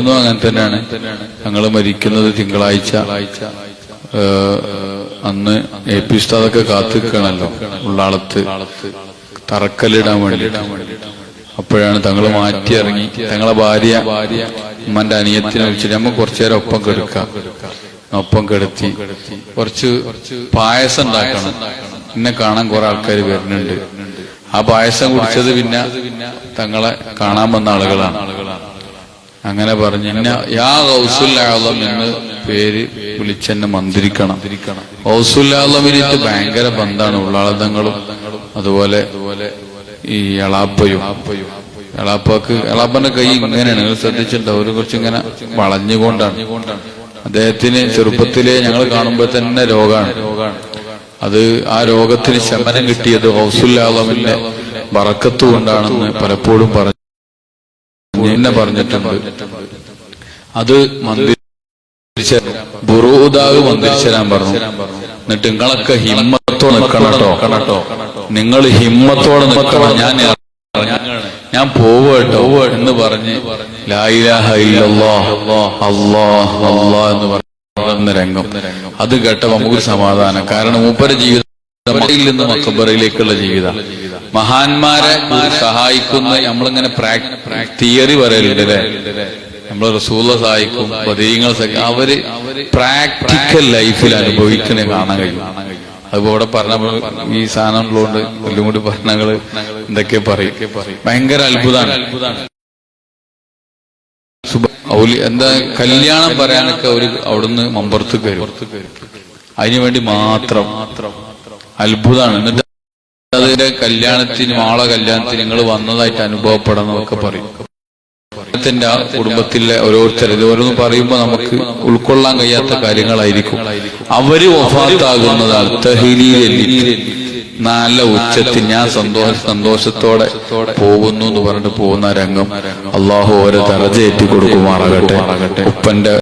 മരിക്കുന്നതും അങ്ങനെ തന്നെയാണ്. ഞങ്ങൾ മരിക്കുന്നത് തിങ്കളാഴ്ച. അന്ന് എ പി ഉസ്താദൊക്കെ കാത്തു നിൽക്കണല്ലോ ഉള്ളാളത്ത്. തറക്കല്ലിടാൻ വേണ്ടി അപ്പോഴാണ് തങ്ങൾ മാറ്റി ഇറങ്ങി തങ്ങളെ ഭാര്യ ഉമ്മന്റെ അനിയത്തിനെ വിളിച്ചിട്ട് നമ്മൾ കുറച്ചു നേരം ഒപ്പം കെടുക്കാം. ഒപ്പം കെടുത്തി. കുറച്ച് പായസം ഉണ്ടാക്കണം. എന്നെ കാണാൻ കുറെ ആൾക്കാർ വരുന്നുണ്ട്. ആ പായസം കുടിച്ചത് പിന്നെ തങ്ങളെ കാണാൻ വന്ന ആളുകളാണ്. അങ്ങനെ പറഞ്ഞു. എന്നെ യാ എന്ന് പേര് വിളിച്ചെന്നെ മന്ത്രിക്കണം. ഗൗസുല്ലാളമിനിട്ട് ഭയങ്കര ബന്ധാണ് ഉള്ളാളതങ്ങളും അതുപോലെ ഈ എളാപ്പയും. എളാപ്പക്ക് എളാപ്പന്റെ കൈ ഇങ്ങനെയാണ്. നിങ്ങൾ ശ്രദ്ധിച്ചിട്ടുണ്ട്? ഒരു കുറച്ച് ഇങ്ങനെ വളഞ്ഞുകൊണ്ടാണ്. അദ്ദേഹത്തിന് ചെറുപ്പത്തിലെ ഞങ്ങൾ കാണുമ്പോൾ തന്നെ രോഗാണ്. അത് ആ രോഗത്തിന് ശമനം കിട്ടിയത് ഹൗസുല്ലാളമിന്റെ വറക്കത്തുകൊണ്ടാണെന്ന് പലപ്പോഴും പറഞ്ഞു എന്നെ പറഞ്ഞിട്ടുണ്ട്. അത് മന്ത്രിച്ച ബുറൂദാവ് മന്ത്രിച്ചരാൻ പറഞ്ഞു. എന്നിട്ട് നിങ്ങളൊക്കെ ഹിമ്മത്തോടെ നിൽക്കണം കേട്ടോ നിങ്ങൾ ഹിമ്മത്തോടെ നിൽക്കണം. ഞാൻ. ഞാൻ പോവട്ടോ എന്ന് പറഞ്ഞ് എന്ന് പറഞ്ഞ രംഗം. അത് കേട്ടപ്പോ നമുക്ക് സമാധാനം. കാരണം മൂപ്പര ജീവിതം മക്കയിൽ നിന്ന് മക്കബറയിലേക്കുള്ള ജീവിതം. മഹാന്മാരെ സഹായിക്കുന്ന നമ്മളിങ്ങനെ തിയറി പറയലുണ്ട് അല്ലെ? നമ്മൾ റസൂല സഹായിക്കും പദീങ്ങൾ അവർ പ്രാക്ടിക്കൽ ലൈഫിൽ അനുഭവിക്കണേ കാണാൻ കഴിയും. അതിപ്പോ ഇവിടെ പറഞ്ഞപ്പോൾ ഈ സാധനം ഉള്ളതുകൊണ്ട് എല്ലാം കൂടി പറഞ്ഞങ്ങൾ എന്തൊക്കെ പറയും. ഭയങ്കര അത്ഭുതമാണ് എന്താ കല്യാണം പറയാനൊക്കെ ഒരു അവിടുന്ന് മമ്പുറത്ത് കയറും. അതിനുവേണ്ടി മാത്രം മാത്രം അത്ഭുതമാണ്. എന്നിട്ട് അതിന്റെ കല്യാണത്തിന് ആളെ കല്യാണത്തിന് നിങ്ങൾ വന്നതായിട്ട് അനുഭവപ്പെടണമെന്നൊക്കെ പറയും. ത്തിന്റെ കുടുംബത്തിലെ ഓരോരുത്തർ. ഓരോന്ന് പറയുമ്പോൾ നമുക്ക് ഉൾക്കൊള്ളാൻ കഴിയാത്ത കാര്യങ്ങളായിരിക്കും. അവർ ഒഫാത്താകുന്നതാണ് തഹീലിയിൽ നല്ല ഉച്ചത്തിൽ ഞാൻ സന്തോഷ സന്തോഷത്തോടെ പോകുന്നു എന്ന് പറഞ്ഞിട്ട് പോകുന്ന രംഗം. അള്ളാഹു ഓരോ തറജേറ്റി കൊടുക്കുമാറാകട്ടെ ഉപ്പന്റെ